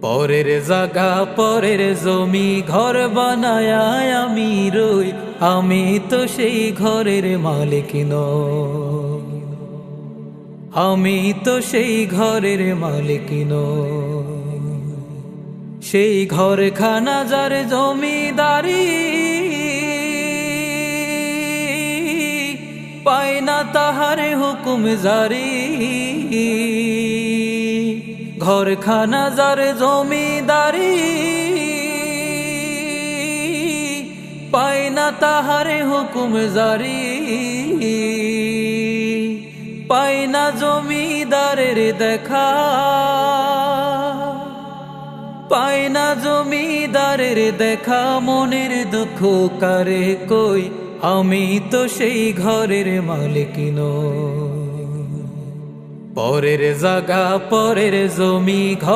পরের জাগা পরের জমি, ঘর বানায় আমি রই, আমি তো সেই ঘরের মালিক আমি তো সেই ঘরের মালিক সেই ঘর খানা যার জমিদারি পায় না তাহার হুকুম জারি। ঘর খানা যার জমিদারি, পায় না তাহার হুকুম জারি। পায় না জমিদারের দেখা, পায় না জমিদারের দেখা। মনের দুঃখ কারে কই? আমি তো সেই ঘরের মালিক নই। পরের জাগা পরের জমি ঘর